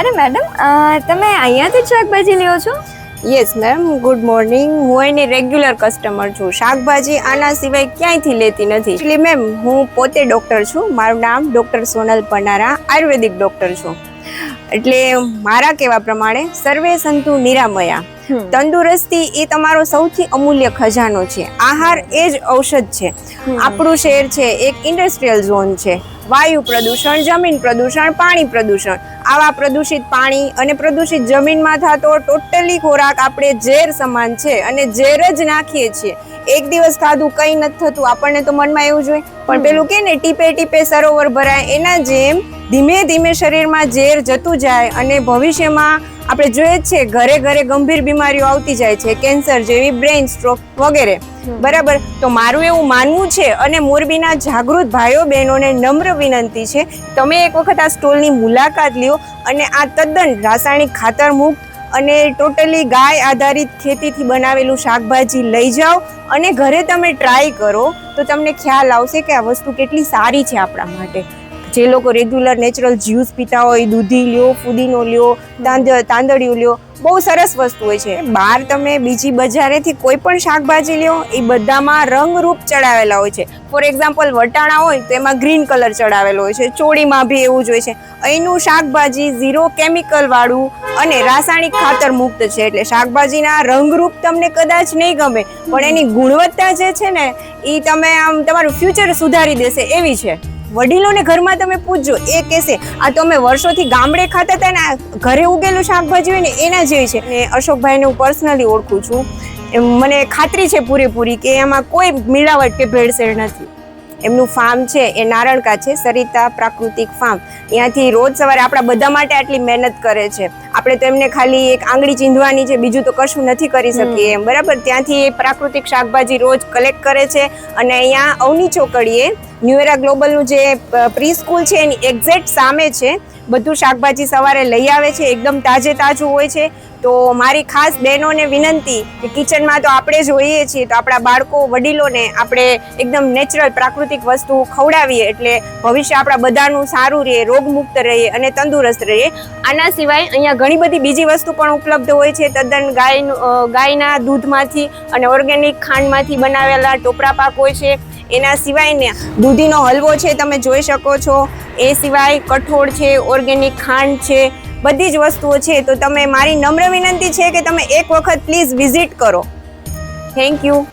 અરે મેડમ તમે અહીંયાથી જ શાકભાજી લ્યો છો? યસ મેમ ગુડ મોર્નિંગ હું એની રેગ્યુલર કસ્ટમર છું. શાકભાજી આના સિવાય ક્યાંયથી લેતી નથી. એટલે મેમ હું પોતે ડૉક્ટર છું. મારું નામ ડૉક્ટર સોનલ પનારા આયુર્વેદિક ડૉક્ટર છું. એટલે મારા કહેવા પ્રમાણે સર્વે સંતુ નિરામયા. તંદુરસ્તી એ તમારો સૌથી અમૂલ્ય ખજાનો છે. આહાર એ જ ઔષધ છે. આપણું શહેર છે. એક ઇન્ડસ્ટ્રીયલ ઝોન છે. વાયુ પ્રદૂષણ જમીન પ્રદૂષણ પાણી પ્રદૂષણ. આવા પ્રદૂષિત પાણી અને પ્રદૂષિત જમીનમાં થતો ટોટલી ખોરાક આપણે ઝેર સમાન છે અને ઝેર જ નાખીએ છીએ. એક દિવસ ખાધું કંઈ નથી થતું આપણને તો મનમાં એવું જોઈએ પણ પેલું કે ને ટીપે ટીપે સરોવર ભરાય એના જેમ ધીમે ધીમે શરીરમાં ઝેર જતું જાય અને ભવિષ્યમાં આપણે જોઈએ છીએ છે ઘરે ઘરે ગંભીર બીમારીઓ આવતી જાય છે કેન્સર જેવી બ્રેઇન સ્ટ્રોક વગેરે. બરાબર? તો મારું એવું માનવું છે અને મોરબીના જાગૃત ભાઈઓ બહેનોને નમ્ર વિનંતી છે, તમે એક વખત આ સ્ટોલની મુલાકાત લ્યો અને આ તદ્દન રાસાયણિક ખાતર મુક્ત અને ટોટલી ગાય આધારિત ખેતીથી બનાવેલું શાકભાજી લઈ જાઓ અને ઘરે તમે ટ્રાય કરો, તો તમને ખ્યાલ આવશે કે આ વસ્તુ કેટલી સારી છે આપણા માટે. જે લોકો રેગ્યુલર નેચરલ જ્યુસ પીતા હોય, દૂધી લ્યો, ફુદીનો લ્યો, તાંદ તાંદળિયું લ્યો, બહુ સરસ વસ્તુ હોય છે. બહાર તમે બીજી બજારેથી કોઈ પણ શાકભાજી લ્યો, એ બધામાં રંગરૂપ ચડાવેલા હોય છે. ફોર એક્ઝામ્પલ વટાણા હોય, તો એમાં ગ્રીન કલર ચડાવેલો હોય છે. ચોળીમાં બી એવું જ હોય છે. અહીંનું શાકભાજી ઝીરો કેમિકલવાળું અને રાસાયણિક ખાતર મુક્ત છે. એટલે શાકભાજીના રંગરૂપ તમને કદાચ નહીં ગમે, પણ એની ગુણવત્તા જે છે ને એ તમે આમ તમારું ફ્યુચર સુધારી દેશે એવી છે. વડીલોને ઘરમાં તમે પૂછજો એ કહેશે આ તો અમે વર્ષોથી ગામડે ખાતા હતા ને ઘરે ઉગેલું શાકભાજી હોય ને એના જેવી છે. ને અશોકભાઈને હું પર્સનલી ઓળખું છું. મને ખાતરી છે પૂરેપૂરી કે એમાં કોઈ મિલાવટ કે ભેળસેળ નથી. એમનું ફાર્મ છે એ નારણકા છે સરિતા પ્રાકૃતિક ફાર્મ ત્યાંથી રોજ સવારે આપણા બધા માટે આટલી મહેનત કરે છે. આપણે તો એમને ખાલી એક આંગળી ચીંધવાની છે બીજું તો કશું નથી કરી શકીએ એમ. બરાબર? ત્યાંથી એ પ્રાકૃતિક શાકભાજી રોજ કલેક્ટ કરે છે અને અહીંયા અવની ચોકડીએ ન્યુએરા ગ્લોબલનું જે પ્રી સ્કૂલ છે, એની એક્ઝેક્ટ સામે છે, બધું શાકભાજી સવારે લઈ આવે છે, એકદમ તાજે તાજું હોય છે. તો મારી ખાસ બહેનોને વિનંતી કે કિચનમાં તો આપણે જ હોઈએ છીએ, તો આપણા બાળકો, વડીલોને આપણે એકદમ નેચરલ, પ્રાકૃતિક વસ્તુ ખવડાવીએ, એટલે ભવિષ્ય આપણા બધાનું સારું રહે, રોગમુક્ત રહીએ અને તંદુરસ્ત રહીએ આના સિવાય અહીંયા ઘણી બધી બીજી વસ્તુ પણ ઉપલબ્ધ હોય છે, તદ્દન ગાયનું ગાયના દૂધમાંથી અને ઓર્ગેનિક ખાંડમાંથી બનાવેલા ટોપરા પાક હોય છે એના સિવાય ને દૂધીનો હલવો છે, તમે જોઈ શકો છો. એ સિવાય કઠોળ છે, ઓર્ગેનિક ખાંડ છે, બધી જ વસ્તુઓ છે. તો તમે મારી નમ્ર વિનંતી છે કે તમે એક વખત પ્લીઝ વિઝિટ કરો. Thank you.